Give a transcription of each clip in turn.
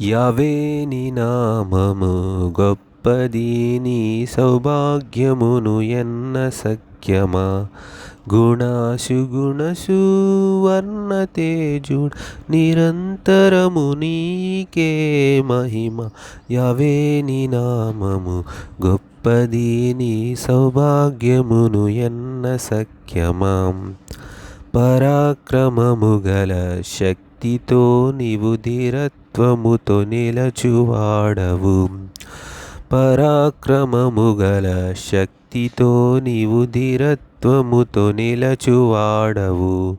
యావేని నామము గొప్పది నీ సౌభాగ్యమును ఎన్న సఖ్యమా? గుణాశు గుణశు వర్ణ తేజుడ్ నిరంతరము నీకే మహిమ. యావేని నామము గొప్పది నీ సౌభాగ్యమును ఎన్న సఖ్యమా? పరాక్రమము గల భక్తితో నీవు ధీరత్వముతో నిలచువాడవు. పరాక్రమము గల శక్తితో నీవు ధీరత్వముతో నిలచువాడవు.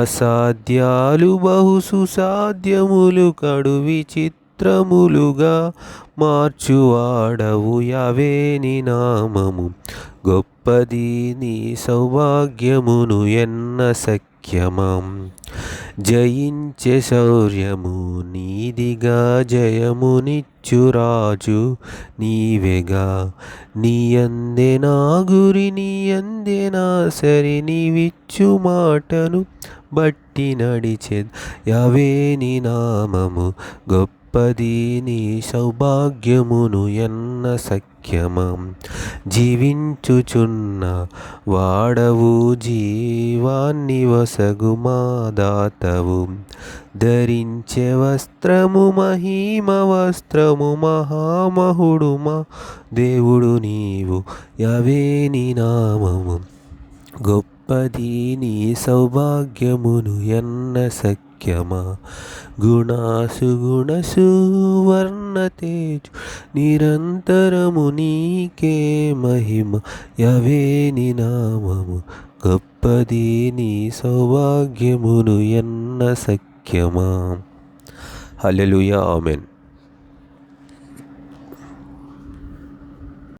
అసాధ్యాలు బహు సుసాధ్యములు కడు విచిత్రములుగా మార్చువాడవు యావేని నామము. గొప్పది నీ సౌభాగ్యమును ఎన్న సఖ్యమం. జయించే శౌర్యము నీదిగా జయమునిచ్చురాజు నీవెగా. నీ అందే నా గురి నీ అందే నా సరి నీవిచ్చు మాటను బట్టి నడిచేద్. యావేని నామము గొప్పది నీ సౌభాగ్యమును ఎన్న సఖ్యమం? జీవించుచున్న వాడవు జీవాన్ని వసగు మాదాతవు ధరించే వస్త్రము మహిమ వస్త్రము మహామహుడు మా దేవుడు నీవు. యవేని నామము గొప్పది నీ సౌభాగ్యమును ఎన్న సఖ్యమా గుణాసు గుణసు వర్ణ తేజు నిరంతరము నీకే మహిమ యవేని నామము గొప్పది నీ సౌభాగ్యమును ఎన్న సఖ్యమా? హలలుయా ఆమెన్.